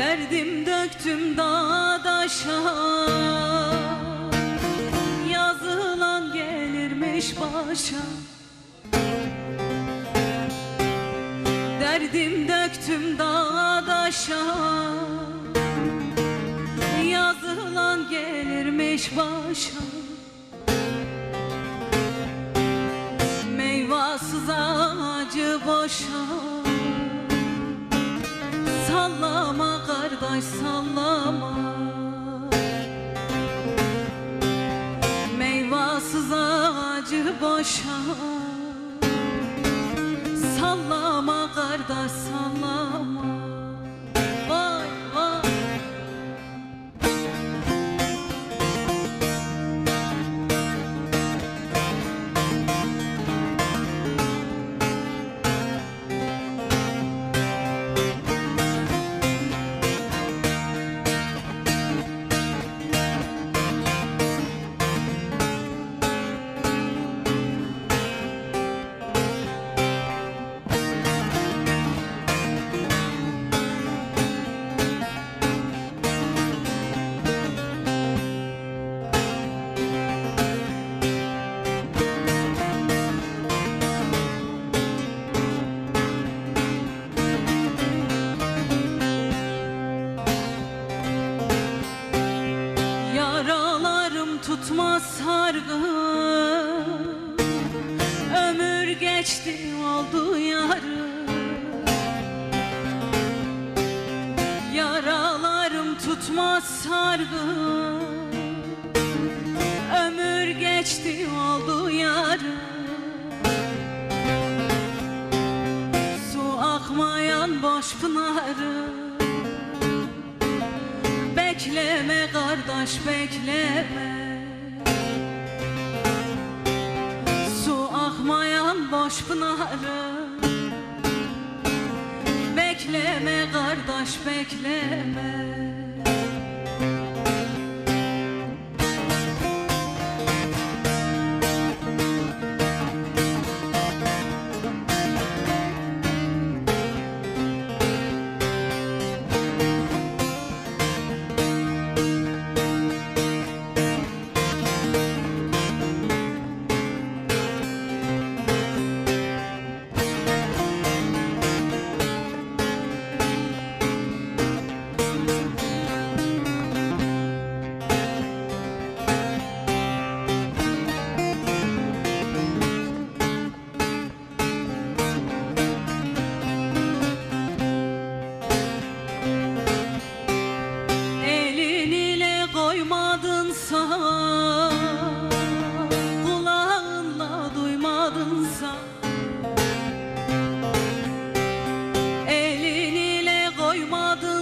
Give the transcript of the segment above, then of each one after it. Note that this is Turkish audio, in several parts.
Derdim döktüm dağdaşa. Yazılan gelirmiş başa. Derdim döktüm dağdaşa. Yazılan gelirmiş başa. Meyvasız ağacı boşa Kardeş sallama Meyvasız ağacı boşa Sallama kardeş sallama tutmaz sargı. Ömür geçti oldu yarı. Yaralarım tutmaz sargı. Ömür geçti oldu yarı. Su akmayan boş pınarı. Bekleme kardeş bekleme boş pınarı. Bekleme kardeş bekleme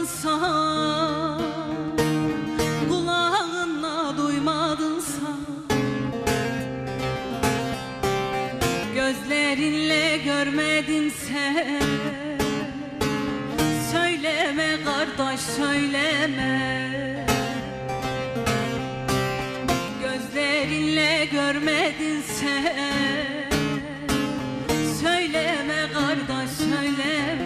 duymadınsa Kulağınla duymadınsa Gözlerinle görmedinse Söyleme kardeş söyleme. Gözlerinle görmedinse Söyleme kardeş söyleme.